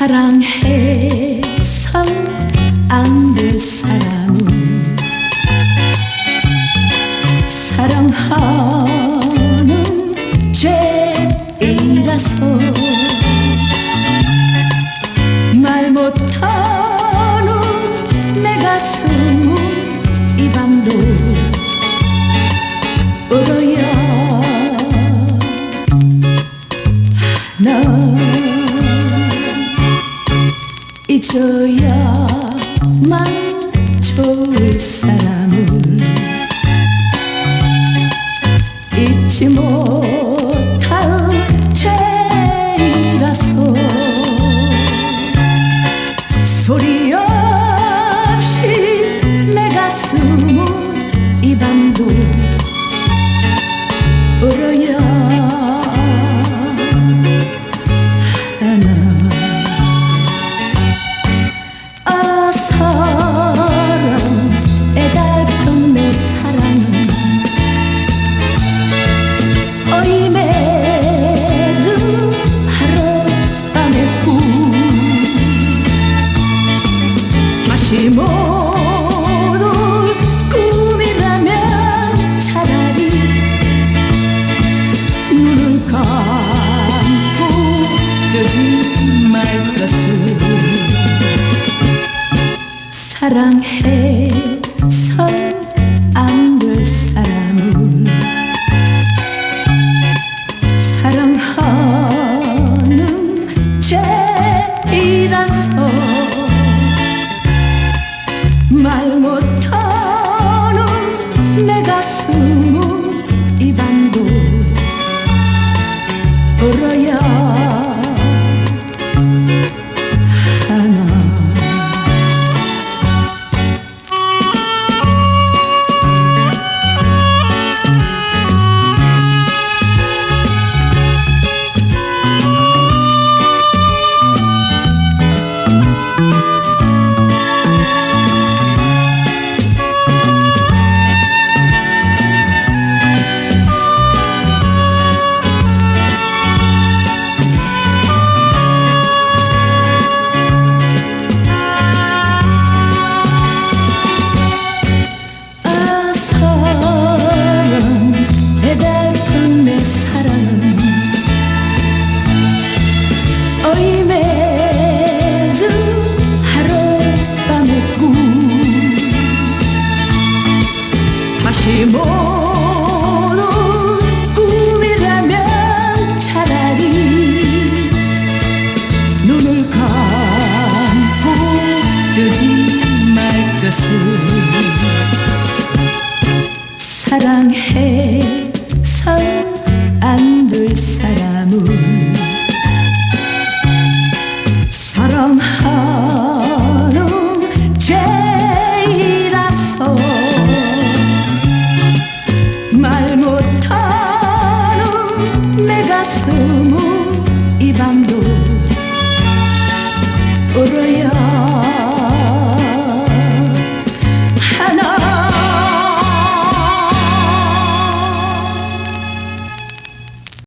사랑해서 안 될 사람은 사랑하는 죄이라서 말 못하는 내 가슴은 이 밤도 울어요 너 잊어야만 좋을 사람을 올 꿈이라면 차라리 눈을 감고 뜨지 말 것을 사랑해선 다시 못올 꿈이라면 차라리 눈을 감고 뜨지 말 것을 사랑해선 안될 사람은